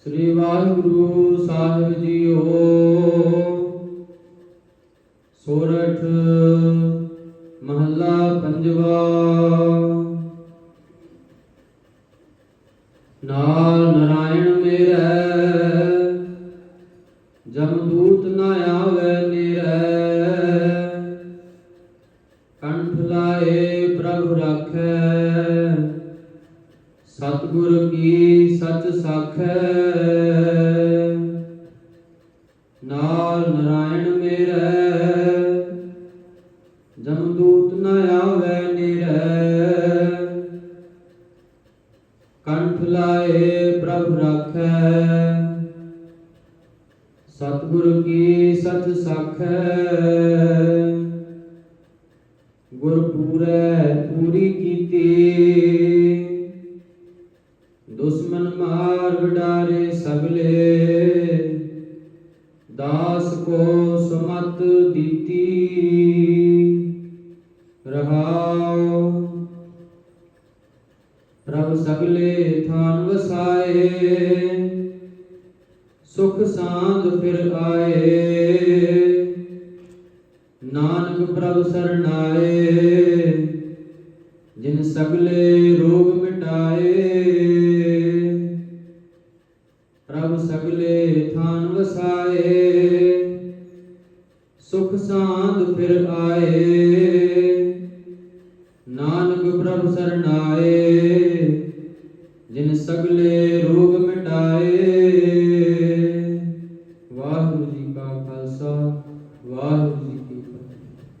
ਸ੍ਰੀ ਵਾਹਿਗੁਰੂ ਸਾਹਿਬ JIO. ਸੋਰਠ ਮਹੱਲਾ ਪੰਜਵਾ। ਨਾਲ ਨਰਾਇਣ ਮੇਰਾ, ਜਮਦੂਤ ਨ ਆਵੇ ਨੀਰੈ ਕੰਠ ਲਾਏ ਪ੍ਰਭ ਰਾਖੈ। ਸਤਿਗੁਰ ਕੀ ਸਚ ਸਾਖੈ? ਨਾਲ ਨਰਾਇਣ ਮੇਰੈ, ਜਮਦੂਤ ਨ ਆਵੇ ਨੀਰੈ। ਕੰਠ ਲਾਏ ਪ੍ਰਭ ਰਾਖੈ। ਸਤਿਗੁਰ ਕੀ ਸਚ ਸਾਖੈ? ਗੁਰ ਪੂਰੈ ਦੁਸ਼ਮਨ ਮਾਰ ਵਿਡਾਰੇ ਸਗਲੇ। ਦਾਸ ਕੋ ਸਮਤ ਦਿੱਤੀ। ਰਹਾਉ। ਪ੍ਰਭ ਸਗਲੇ ਥਾਨ ਵਸਾਏ। ਸੁਖ ਸਾਂਦ ਫਿਰ ਆਏ। ਨਾਨਕ ਪ੍ਰਭ ਸਰਣਾਏ ਜਿਨ ਸਗਲੇ ਰੋਗ ਮਿਟਾਏ। ਪ੍ਰਭ ਸਗਲੇ ਥਾਨ ਵਸਾਏ। ਸੁਖ ਸਾਂਦ ਫਿਰ ਆਏ। ਨਾਨਕ ਪ੍ਰਭ ਸਰਣਾਏ। ਜਿਨ ਸਗਲੇ